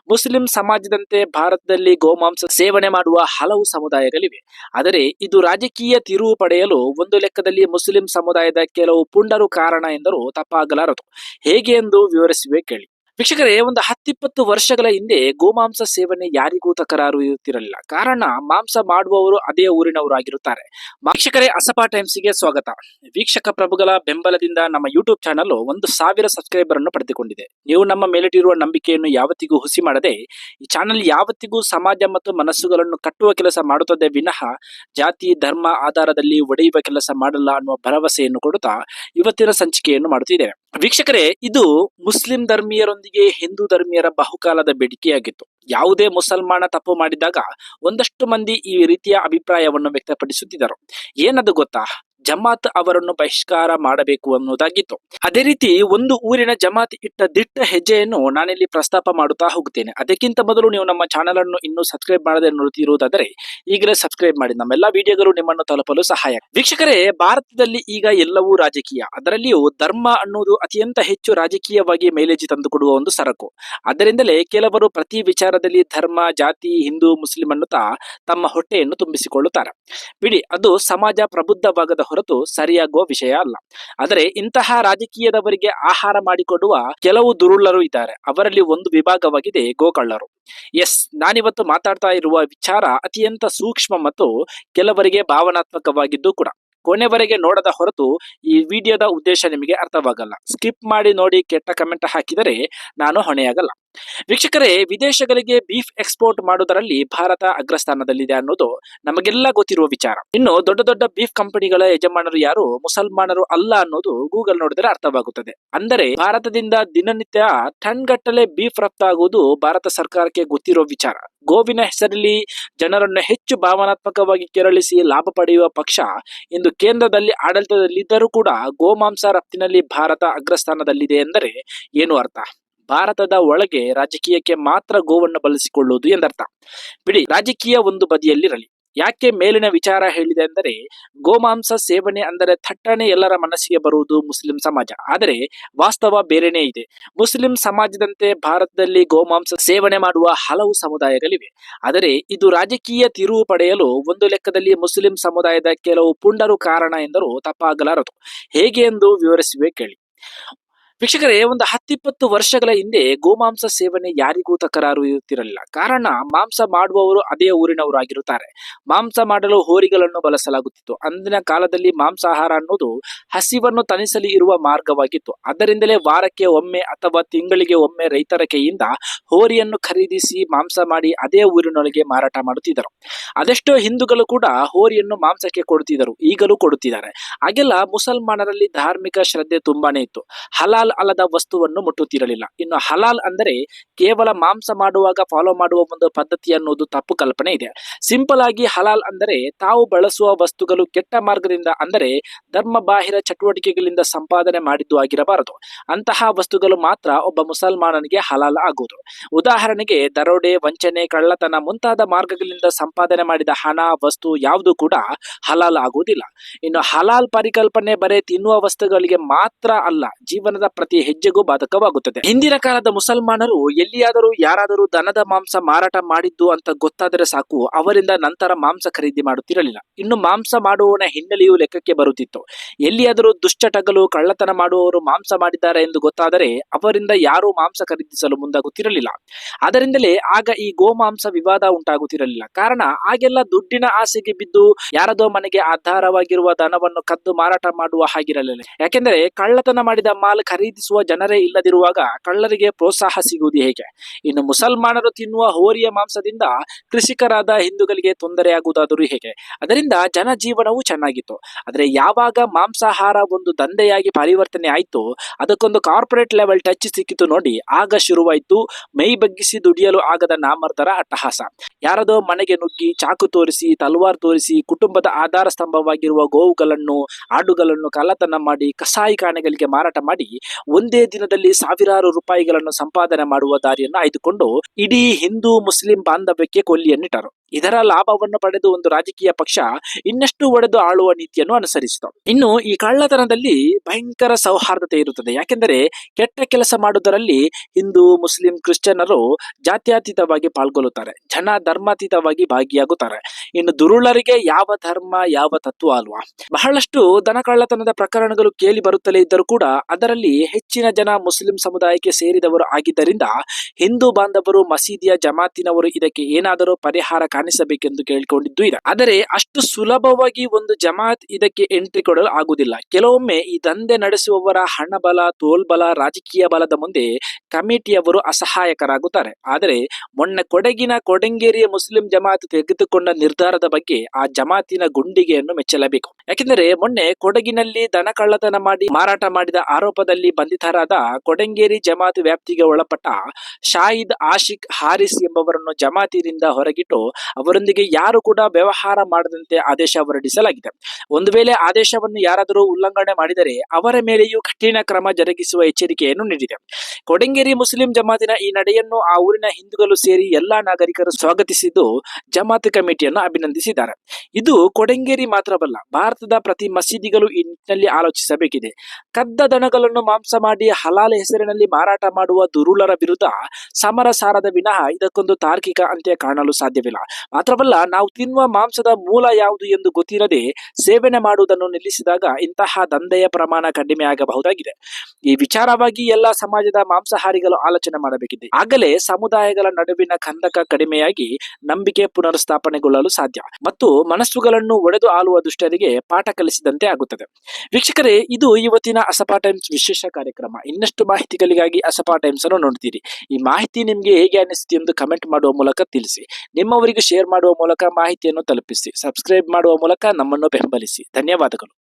Muslim ಸಮಾಜದಂತೆ ಭಾರತದಲ್ಲಿ ಗೋಮಾಂಸ ಸೇವನೆ ಮಾಡುವ ಹಲವು ಸಮುದಾಯಗಳಿವೆ. ಆದರೆ ಇದು ರಾಜಕೀಯ ತಿರುವು ಪಡೆಯಲು ಒಂದು ಲೆಕ್ಕದಲ್ಲಿ ಮುಸ್ಲಿಂ ಸಮುದಾಯದ ಕೆಲವು ಪುಂಡರು ಕಾರಣ ಎಂದರೂ ತಪ್ಪಾಗಲಾರದು. ಹೇಗೆ ಎಂದು ವಿವರಿಸುವೆ ಕೇಳಿ. ವೀಕ್ಷಕರೇ, ಒಂದು ಹತ್ತಿಪ್ಪತ್ತು ವರ್ಷಗಳ ಹಿಂದೆ ಗೋಮಾಂಸ ಸೇವನೆ ಯಾರಿಗೂ ತಕರಾರು ಇರುತ್ತಿರಲಿಲ್ಲ. ಕಾರಣ, ಮಾಂಸ ಮಾಡುವವರು ಅದೇ ಊರಿನವರು ಆಗಿರುತ್ತಾರೆ ವೀಕ್ಷಕರೇ, ಅಸಪಾ ಟೈಮ್ಸ್ಗೆ ಸ್ವಾಗತ. ವೀಕ್ಷಕ ಪ್ರಭುಗಳ ಬೆಂಬಲದಿಂದ ನಮ್ಮ ಯೂಟ್ಯೂಬ್ ಚಾನಲ್ ಒಂದು ಸಾವಿರ ಸಬ್ಸ್ಕ್ರೈಬರ್ ಅನ್ನು ಪಡೆದುಕೊಂಡಿದೆ. ನೀವು ನಮ್ಮ ಮೇಲಿಟ್ಟಿರುವ ನಂಬಿಕೆಯನ್ನು ಯಾವತ್ತಿಗೂ ಹುಸಿ ಮಾಡದೆ, ಈ ಚಾನಲ್ ಯಾವತ್ತಿಗೂ ಸಮಾಜ ಮತ್ತು ಮನಸ್ಸುಗಳನ್ನು ಕಟ್ಟುವ ಕೆಲಸ ಮಾಡುತ್ತದೆ ವಿನಃ, ಜಾತಿ, ಧರ್ಮ ಆಧಾರದಲ್ಲಿ ಒಡೆಯುವ ಕೆಲಸ ಮಾಡಲ್ಲ ಅನ್ನುವ ಭರವಸೆಯನ್ನು ಕೊಡುತ್ತಾ ಇವತ್ತಿನ ಸಂಚಿಕೆಯನ್ನು ಮಾಡುತ್ತಿದ್ದೇವೆ. ವೀಕ್ಷಕರೇ, ಇದು ಮುಸ್ಲಿಂ ಧರ್ಮೀಯರೊಂದಿಗೆ ಹಿಂದೂ ಧರ್ಮೀಯರ ಬಹುಕಾಲದ ಬೇಡಿಕೆಯಾಗಿತ್ತು. ಯಾವುದೇ ಮುಸಲ್ಮಾನ ತಪ್ಪು ಮಾಡಿದಾಗ ಒಂದಷ್ಟು ಮಂದಿ ಈ ರೀತಿಯ ಅಭಿಪ್ರಾಯವನ್ನು ವ್ಯಕ್ತಪಡಿಸುತ್ತಿದ್ದರು. ಏನದು ಗೊತ್ತಾ? ಜಮಾತ್ ಅವರನ್ನು ಬಹಿಷ್ಕಾರ ಮಾಡಬೇಕು ಅನ್ನೋದಾಗಿತ್ತು ಅದೇ ರೀತಿ ಒಂದು ಊರಿನ ಜಮಾತ್ ಇಟ್ಟ ದಿಟ್ಟ ಹೆಜ್ಜೆಯನ್ನು ನಾನಿಲ್ಲಿ ಪ್ರಸ್ತಾಪ ಮಾಡುತ್ತಾ ಹೋಗುತ್ತೇನೆ. ಅದಕ್ಕಿಂತ ಮೊದಲು ನೀವು ನಮ್ಮ ಚಾನೆಲ್ ಅನ್ನು ಇನ್ನೂ ಸಬ್ಸ್ಕ್ರೈಬ್ ಮಾಡದೆ ನೋಡುತ್ತಿರುವುದಾದರೆ ಈಗಲೇ ಸಬ್ಸ್ಕ್ರೈಬ್ ಮಾಡಿ. ನಮ್ಮೆಲ್ಲ ವಿಡಿಯೋಗಳು ನಿಮ್ಮನ್ನು ತಲುಪಲು ಸಹಾಯ. ವೀಕ್ಷಕರೇ, ಭಾರತದಲ್ಲಿ ಈಗ ಎಲ್ಲವೂ ರಾಜಕೀಯ. ಅದರಲ್ಲಿಯೂ ಧರ್ಮ ಅನ್ನುವುದು ಅತ್ಯಂತ ಹೆಚ್ಚು ರಾಜಕೀಯವಾಗಿ ಮೈಲೇಜ್ ತಂದುಕೊಡುವ ಒಂದು ಸರಕು. ಅದರಿಂದಲೇ ಕೆಲವರು ಪ್ರತಿ ವಿಚಾರದಲ್ಲಿ ಧರ್ಮ, ಜಾತಿ, ಹಿಂದೂ, ಮುಸ್ಲಿಂ ಅನ್ನುತ್ತಾ ತಮ್ಮ ಹೊಟ್ಟೆಯನ್ನು ತುಂಬಿಸಿಕೊಳ್ಳುತ್ತಾರೆ. ಬಿಡಿ, ಅದು ಸಮಾಜ ಪ್ರಬುದ್ಧವಾಗದ ಹೊರತು ಸರಿಯಾಗುವ ವಿಷಯ ಅಲ್ಲ. ಆದರೆ ಇಂತಹ ರಾಜಕೀಯದವರಿಗೆ ಆಹಾರ ಮಾಡಿಕೊಡುವ ಕೆಲವು ದುರುಳ್ಳರು ಇದ್ದಾರೆ. ಅವರಲ್ಲಿ ಒಂದು ವಿಭಾಗವಾಗಿದೆ ಗೋಕಳ್ಳರು ಎಸ್, ನಾನಿವತ್ತು ಮಾತಾಡ್ತಾ ಇರುವ ವಿಚಾರ ಅತ್ಯಂತ ಸೂಕ್ಷ್ಮ ಮತ್ತು ಕೆಲವರಿಗೆ ಭಾವನಾತ್ಮಕವಾಗಿದ್ದು ಕೂಡ. ಕೊನೆವರೆಗೆ ನೋಡದ ಹೊರತು ಈ ವಿಡಿಯೋದ ಉದ್ದೇಶ ನಿಮಗೆ ಅರ್ಥವಾಗಲ್ಲ. ಸ್ಕಿಪ್ ಮಾಡಿ ನೋಡಿ ಕೆಟ್ಟ ಕಮೆಂಟ್ ಹಾಕಿದರೆ ನಾನು ಹೊಣೆಯಾಗಲ್ಲ. ವೀಕ್ಷಕರೇ, ವಿದೇಶಗಳಿಗೆ ಬೀಫ್ ಎಕ್ಸ್ಪೋರ್ಟ್ ಮಾಡುವುದರಲ್ಲಿ ಭಾರತ ಅಗ್ರಸ್ಥಾನದಲ್ಲಿದೆ ಅನ್ನೋದು ನಮಗೆಲ್ಲ ಗೊತ್ತಿರುವ ವಿಚಾರ. ಇನ್ನು ದೊಡ್ಡ ದೊಡ್ಡ ಬೀಫ್ ಕಂಪನಿಗಳ ಯಜಮಾನರು ಯಾರು, ಮುಸಲ್ಮಾನರು ಅಲ್ಲ ಅನ್ನೋದು ಗೂಗಲ್ ನೋಡಿದರೆ ಅರ್ಥವಾಗುತ್ತದೆ. ಅಂದರೆ, ಭಾರತದಿಂದ ದಿನನಿತ್ಯ ಟನ್ ಗಟ್ಟಲೆ ಬೀಫ್ ರಫ್ತಾಗುವುದು ಭಾರತ ಸರ್ಕಾರಕ್ಕೆ ಗೊತ್ತಿರೋ ವಿಚಾರ. ಗೋವಿನ ಹೆಸರಲ್ಲಿ ಜನರನ್ನು ಹೆಚ್ಚು ಭಾವನಾತ್ಮಕವಾಗಿ ಕೆರಳಿಸಿ ಲಾಭ ಪಡೆಯುವ ಪಕ್ಷ ಇಂದು ಕೇಂದ್ರದಲ್ಲಿ ಆಡಳಿತದಲ್ಲಿದ್ದರೂ ಕೂಡ ಗೋಮಾಂಸ ರಫ್ತಿನಲ್ಲಿ ಭಾರತ ಅಗ್ರಸ್ಥಾನದಲ್ಲಿದೆ ಎಂದರೆ ಏನು ಅರ್ಥ? ಭಾರತದ ಒಳಗೆ ರಾಜಕೀಯಕ್ಕೆ ಮಾತ್ರ ಗೋವನ್ನು ಬಳಸಿಕೊಳ್ಳುವುದು ಎಂದರ್ಥ. ಬಿಡಿ, ರಾಜಕೀಯ ಒಂದು ಬದಿಯಲ್ಲಿರಲಿ. ಯಾಕೆ ಮೇಲಿನ ವಿಚಾರ ಹೇಳಿದೆ ಅಂದರೆ, ಗೋಮಾಂಸ ಸೇವನೆ ಅಂದರೆ ಥಟ್ಟನೆ ಎಲ್ಲರ ಮನಸ್ಸಿಗೆ ಬರುವುದು ಮುಸ್ಲಿಂ ಸಮಾಜ. ಆದರೆ ವಾಸ್ತವ ಬೇರೆನೇ ಇದೆ. ಮುಸ್ಲಿಂ ಸಮಾಜದಂತೆ ಭಾರತದಲ್ಲಿ ಗೋಮಾಂಸ ಸೇವನೆ ಮಾಡುವ ಹಲವು ಸಮುದಾಯಗಳಿವೆ. ಆದರೆ ಇದು ರಾಜಕೀಯ ತಿರುವು ಪಡೆಯಲು ಒಂದು ಲೆಕ್ಕದಲ್ಲಿ ಮುಸ್ಲಿಂ ಸಮುದಾಯದ ಕೆಲವು ಪುಂಡರು ಕಾರಣ ಎಂದರೂ ತಪ್ಪಾಗಲಾರದು. ಹೇಗೆ ಎಂದು ವಿವರಿಸುವೆ ಕೇಳಿ. ವೀಕ್ಷಕರೇ, ಒಂದು ಹತ್ತಿಪ್ಪತ್ತು ವರ್ಷಗಳ ಹಿಂದೆ ಗೋಮಾಂಸ ಸೇವನೆ ಯಾರಿಗೂ ತಕರಾರು ಇರುತ್ತಿರಲಿಲ್ಲ. ಕಾರಣ, ಮಾಂಸ ಮಾಡುವವರು ಅದೇ ಊರಿನವರಾಗಿರುತ್ತಾರೆ ಮಾಂಸ ಮಾಡಲು ಹೋರಿಗಳನ್ನು ಬಳಸಲಾಗುತ್ತಿತ್ತು. ಅಂದಿನ ಕಾಲದಲ್ಲಿ ಮಾಂಸಾಹಾರ ಅನ್ನೋದು ಹಸಿವನ್ನು ತನಿಸಲು ಇರುವ ಮಾರ್ಗವಾಗಿತ್ತು. ಅದರಿಂದಲೇ ವಾರಕ್ಕೆ ಒಮ್ಮೆ ಅಥವಾ ತಿಂಗಳಿಗೆ ಒಮ್ಮೆ ರೈತರ ಕೈಯಿಂದ ಹೋರಿಯನ್ನು ಖರೀದಿಸಿ ಮಾಂಸ ಮಾಡಿ ಅದೇ ಊರಿನೊಳಗೆ ಮಾರಾಟ ಮಾಡುತ್ತಿದ್ದರು. ಅದೆಷ್ಟೋ ಹಿಂದೂಗಳು ಕೂಡ ಹೋರಿಯನ್ನು ಮಾಂಸಕ್ಕೆ ಕೊಡುತ್ತಿದ್ದರು. ಈಗಲೂ ಕೊಡುತ್ತಿದ್ದಾರೆ. ಹಾಗೆಲ್ಲ ಮುಸಲ್ಮಾನರಲ್ಲಿ ಧಾರ್ಮಿಕ ಶ್ರದ್ಧೆ ತುಂಬಾನೇ ಇತ್ತು. ಹಲಾಲ್ ಅಲ್ಲದ ವಸ್ತುವನ್ನು ಮುಟ್ಟುತ್ತಿರಲಿಲ್ಲ. ಇನ್ನು ಹಲಾಲ್ ಅಂದರೆ ಕೇವಲ ಮಾಂಸ ಮಾಡುವಾಗ ಫಾಲೋ ಮಾಡುವ ಒಂದು ಪದ್ಧತಿ ಅನ್ನೋದು ತಪ್ಪು ಕಲ್ಪನೆ ಇದೆ. ಸಿಂಪಲ್ ಆಗಿ ಹಲಾಲ್ ಅಂದರೆ ತಾವು ಬಳಸುವ ವಸ್ತುಗಳು ಕೆಟ್ಟ ಮಾರ್ಗದಿಂದ ಅಂದರೆ ಧರ್ಮ ಬಾಹಿರ ಚಟುವಟಿಕೆಗಳಿಂದ ಸಂಪಾದನೆ ಮಾಡಿದ್ದು ಆಗಿರಬಾರದು. ಅಂತಹ ವಸ್ತುಗಳು ಮಾತ್ರ ಒಬ್ಬ ಮುಸಲ್ಮಾನನಿಗೆ ಹಲಾಲ್ ಆಗುವುದು. ಉದಾಹರಣೆಗೆ ದರೋಡೆ, ವಂಚನೆ, ಕಳ್ಳತನ ಮುಂತಾದ ಮಾರ್ಗಗಳಿಂದ ಸಂಪಾದನೆ ಮಾಡಿದ ಹಣ, ವಸ್ತು ಯಾವುದು ಕೂಡ ಹಲಾಲ್ ಆಗುವುದಿಲ್ಲ. ಇನ್ನು ಹಲಾಲ್ ಪರಿಕಲ್ಪನೆ ಬರೇ ತಿನ್ನುವ ವಸ್ತುಗಳಿಗೆ ಮಾತ್ರ ಅಲ್ಲ, ಜೀವನದ ಪ್ರತಿ ಹೆಜ್ಜೆಗೂ ಬಾಧಕವಾಗುತ್ತದೆ. ಹಿಂದಿನ ಕಾಲದ ಮುಸಲ್ಮಾನರು ಎಲ್ಲಿಯಾದರೂ ಯಾರಾದರೂ ದನದ ಮಾಂಸ ಮಾರಾಟ ಮಾಡಿದ್ದು ಅಂತ ಗೊತ್ತಾದರೆ ಸಾಕು, ಅವರಿಂದ ನಂತರ ಮಾಂಸ ಖರೀದಿ ಮಾಡುತ್ತಿರಲಿಲ್ಲ. ಇನ್ನು ಮಾಂಸ ಮಾಡುವವನ ಹಿನ್ನೆಲೆಯೂ ಲೆಕ್ಕಕ್ಕೆ ಬರುತ್ತಿತ್ತು. ಎಲ್ಲಿಯಾದರೂ ದುಷ್ಟಟಗಲು ಕಳ್ಳತನ ಮಾಡುವವರು ಮಾಂಸ ಮಾಡಿದ್ದಾರೆ ಎಂದು ಗೊತ್ತಾದರೆ ಅವರಿಂದ ಯಾರೂ ಮಾಂಸ ಖರೀದಿಸಲು ಮುಂದಾಗುತ್ತಿರಲಿಲ್ಲ. ಅದರಿಂದಲೇ ಆಗ ಈ ಗೋಮಾಂಸ ವಿವಾದ ಉಂಟಾಗುತ್ತಿರಲಿಲ್ಲ. ಕಾರಣ, ಆಗೆಲ್ಲ ದುಡ್ಡಿನ ಆಸೆಗೆ ಬಿದ್ದು ಯಾರದೋ ಮನೆಗೆ ಆಧಾರವಾಗಿರುವ ದನವನ್ನು ಕದ್ದು ಮಾರಾಟ ಮಾಡುವ ಹಾಗಿರಲಿಲ್ಲ. ಯಾಕೆಂದರೆ ಕಳ್ಳತನ ಮಾಡಿದ ಮಾಲ್ ಖರೀದಿಸುವ ಜನರೇ ಇಲ್ಲದಿರುವಾಗ ಕಳ್ಳರಿಗೆ ಪ್ರೋತ್ಸಾಹ ಸಿಗುವುದು ಹೇಗೆ? ಇನ್ನು ಮುಸಲ್ಮಾನರು ತಿನ್ನುವ ಹೋರಿಯ ಮಾಂಸದಿಂದ ಕೃಷಿಕರಾದ ಹಿಂದೂಗಳಿಗೆ ತೊಂದರೆಯಾಗುವುದಾದರೂ ಹೇಗೆ? ಅದರಿಂದ ಜನಜೀವನವು ಚೆನ್ನಾಗಿತ್ತು. ಆದರೆ ಯಾವಾಗ ಮಾಂಸಾಹಾರ ಒಂದು ದಂಧೆಯಾಗಿ ಪರಿವರ್ತನೆ ಆಯಿತು, ಅದಕ್ಕೊಂದು ಕಾರ್ಪೊರೇಟ್ ಲೆವೆಲ್ ಟಚ್ ಸಿಕ್ಕಿತು ನೋಡಿ ಆಗ ಶುರುವಾಯಿತು ಮೈ ಬಗ್ಗಿಸಿ ದುಡಿಯಲು ಆಗದ ನಾಮರ್ದರ ಅಟ್ಟಹಾಸ. ಯಾರದೋ ಮನೆಗೆ ನುಗ್ಗಿ ಚಾಕು ತೋರಿಸಿ, ತಲವಾರ್ ತೋರಿಸಿ, ಕುಟುಂಬದ ಆಧಾರ ಸ್ತಂಭವಾಗಿರುವ ಗೋವುಗಳನ್ನು, ಆಡುಗಳನ್ನು ಕಳ್ಳತನ ಮಾಡಿ ಕಸಾಯಿಖಾನೆಗಳಿಗೆ ಮಾರಾಟ ಮಾಡಿ ಒಂದೇ ದಿನದಲ್ಲಿ ಸಾವಿರಾರು ರೂಪಾಯಿಗಳನ್ನು ಸಂಪಾದನೆ ಮಾಡುವ ದಾರಿಯನ್ನು ಆಯ್ದುಕೊಂಡು ಇಡೀ ಹಿಂದೂ ಮುಸ್ಲಿಂ ಬಾಂಧವ್ಯಕ್ಕೆ ಕೊಲ್ಲಿಯನ್ನಿಟ್ಟರು. ಇದರ ಲಾಭವನ್ನು ಪಡೆದು ಒಂದು ರಾಜಕೀಯ ಪಕ್ಷ ಇನ್ನಷ್ಟು ಒಡೆದು ಆಳುವ ನೀತಿಯನ್ನು ಅನುಸರಿಸಿತು. ಇನ್ನು ಈ ಕಳ್ಳತನದಲ್ಲಿ ಭಯಂಕರ ಸೌಹಾರ್ದತೆ ಇರುತ್ತದೆ. ಯಾಕೆಂದರೆ ಕೆಟ್ಟ ಕೆಲಸ ಮಾಡುವುದರಲ್ಲಿ ಹಿಂದೂ, ಮುಸ್ಲಿಂ, ಕ್ರಿಶ್ಚಿಯನ್ನರು ಜಾತ್ಯತೀತವಾಗಿ ಪಾಲ್ಗೊಳ್ಳುತ್ತಾರೆ. ಜನ ಧರ್ಮಾತೀತವಾಗಿ ಭಾಗಿಯಾಗುತ್ತಾರೆ. ಇನ್ನು ದುರುಳರಿಗೆ ಯಾವ ಧರ್ಮ, ಯಾವ ತತ್ವ ಅಲ್ವಾ? ಬಹಳಷ್ಟು ದನ ಕಳ್ಳತನದ ಪ್ರಕರಣಗಳು ಕೇಳಿ ಬರುತ್ತಲೇ ಇದ್ದರೂ ಕೂಡ ಅದರಲ್ಲಿ ಹೆಚ್ಚಿನ ಜನ ಮುಸ್ಲಿಂ ಸಮುದಾಯಕ್ಕೆ ಸೇರಿದವರು ಆಗಿದ್ದರಿಂದ ಹಿಂದೂ ಬಾಂಧವರು, ಮಸೀದಿಯ ಜಮಾತಿನವರು ಇದಕ್ಕೆ ಏನಾದರೂ ಪರಿಹಾರ ಕಾಣಿಸಬೇಕೆಂದು ಕೇಳಿಕೊಂಡಿದ್ದು ಇದೆ. ಆದರೆ ಅಷ್ಟು ಸುಲಭವಾಗಿ ಒಂದು ಜಮಾತ್ ಇದಕ್ಕೆ ಎಂಟ್ರಿ ಕೊಡಲು ಆಗುವುದಿಲ್ಲ. ಕೆಲವೊಮ್ಮೆ ಈ ದಂಧೆ ನಡೆಸುವವರ ಹಣಬಲ ತೋಲ್ಬಲ ರಾಜಕೀಯ ಬಲದ ಮುಂದೆ ಕಮಿಟಿಯವರು ಅಸಹಾಯಕರಾಗುತ್ತಾರೆ. ಆದರೆ ಮೊನ್ನೆ ಕೊಡಗಿನ ಕೊಡಂಗೇರಿಯ ಮುಸ್ಲಿಂ ಜಮಾತ್ ತೆಗೆದುಕೊಂಡ ನಿರ್ಧಾರದ ಬಗ್ಗೆ ಆ ಜಮಾತಿನ ಗುಂಡಿಗೆಯನ್ನು ಮೆಚ್ಚಲೇಬೇಕು. ಯಾಕೆಂದರೆ ಮೊನ್ನೆ ಕೊಡಗಿನಲ್ಲಿ ದನ ಕಳ್ಳತನ ಮಾಡಿ ಮಾರಾಟ ಮಾಡಿದ ಆರೋಪದಲ್ಲಿ ಬಂಧಿತರಾದ ಕೊಡಂಗೇರಿ ಜಮಾತ್ ವ್ಯಾಪ್ತಿಗೆ ಒಳಪಟ್ಟ ಶಾಹಿದ್ ಆಶಿಕ್ ಹಾರಿಸ್ ಎಂಬವರನ್ನು ಜಮಾತಿನಿಂದ ಹೊರಗಿಟ್ಟು ಅವರೊಂದಿಗೆ ಯಾರು ಕೂಡ ವ್ಯವಹಾರ ಮಾಡದಂತೆ ಆದೇಶ ಹೊರಡಿಸಲಾಗಿದೆ. ಒಂದು ವೇಳೆ ಆದೇಶವನ್ನು ಯಾರಾದರೂ ಉಲ್ಲಂಘನೆ ಮಾಡಿದರೆ ಅವರ ಮೇಲೆಯೂ ಕಠಿಣ ಕ್ರಮ ಜರುಗಿಸುವ ಎಚ್ಚರಿಕೆಯನ್ನು ನೀಡಿದೆ. ಕೊಡಂಗೇರಿ ಮುಸ್ಲಿಂ ಜಮಾತಿನ ಈ ನಡೆಯನ್ನು ಆ ಊರಿನ ಹಿಂದೂಗಳು ಸೇರಿ ಎಲ್ಲಾ ನಾಗರಿಕರು ಸ್ವಾಗತಿಸಿದ್ದು ಜಮಾತ್ ಕಮಿಟಿಯನ್ನು ಅಭಿನಂದಿಸಿದ್ದಾರೆ. ಇದು ಕೊಡಂಗೇರಿ ಮಾತ್ರವಲ್ಲ, ಭಾರತದ ಪ್ರತಿ ಮಸೀದಿಗಳು ಈ ನಿಟ್ಟಿನಲ್ಲಿ ಆಲೋಚಿಸಬೇಕಿದೆ. ಕದ್ದ ದನಗಳನ್ನು ಮಾಂಸ ಮಾಡಿ ಹಲಾಲ ಹೆಸರಿನಲ್ಲಿ ಮಾರಾಟ ಮಾಡುವ ದುರುಳರ ವಿರುದ್ಧ ಸಮರ ಸಾರದ ವಿನಃ ಇದಕ್ಕೊಂದು ತಾರ್ಕಿಕ ಅಂತ್ಯ ಕಾಣಲು ಸಾಧ್ಯವಿಲ್ಲ. ಮಾತ್ರವಲ್ಲ, ನಾವು ತಿನ್ನುವ ಮಾಂಸದ ಮೂಲ ಯಾವುದು ಎಂದು ಗೊತ್ತಿರದೆ ಸೇವನೆ ಮಾಡುವುದನ್ನು ನಿಲ್ಲಿಸಿದಾಗ ಇಂತಹ ದಂಧೆಯ ಪ್ರಮಾಣ ಕಡಿಮೆ ಆಗಬಹುದಾಗಿದೆ. ಈ ವಿಚಾರವಾಗಿ ಎಲ್ಲ ಸಮಾಜದ ಮಾಂಸಾಹಾರಿಗಳು ಆಲೋಚನೆ ಮಾಡಬೇಕಿದೆ. ಆಗಲೇ ಸಮುದಾಯಗಳ ನಡುವಿನ ಕಂದಕ ಕಡಿಮೆಯಾಗಿ ನಂಬಿಕೆ ಪುನರ್ಸ್ಥಾಪನೆಗೊಳ್ಳಲು ಸಾಧ್ಯ. ಮತ್ತು ಮನಸ್ಸುಗಳನ್ನು ಒಡೆದು ಆಳುವ ದುಷ್ಟರಿಗೆ ಪಾಠ ಕಲಿಸಿದಂತೆ ಆಗುತ್ತದೆ. ವೀಕ್ಷಕರೇ, ಇದು ಇವತ್ತಿನ ಅಸಪಾ ಟೈಮ್ಸ್ ವಿಶೇಷ ಕಾರ್ಯಕ್ರಮ. ಇನ್ನಷ್ಟು ಮಾಹಿತಿಗಳಿಗಾಗಿ ಅಸಪಾ ಟೈಮ್ಸ್ ಅನ್ನು ನೋಡ್ತೀರಿ. ಈ ಮಾಹಿತಿ ನಿಮಗೆ ಹೇಗೆ ಅನಿಸ್ತಿ ಎಂದು ಕಮೆಂಟ್ ಮಾಡುವ ಮೂಲಕ ತಿಳಿಸಿ. ನಿಮ್ಮವರಿಗೆ ಶೇರ್ ಮಾಡುವ ಮೂಲಕ ಮಾಹಿತಿಯನ್ನು ತಲುಪಿಸಿ. ಸಬ್ಸ್ಕ್ರೈಬ್ ಮಾಡುವ ಮೂಲಕ ನಮ್ಮನ್ನು ಬೆಂಬಲಿಸಿ. ಧನ್ಯವಾದಗಳು.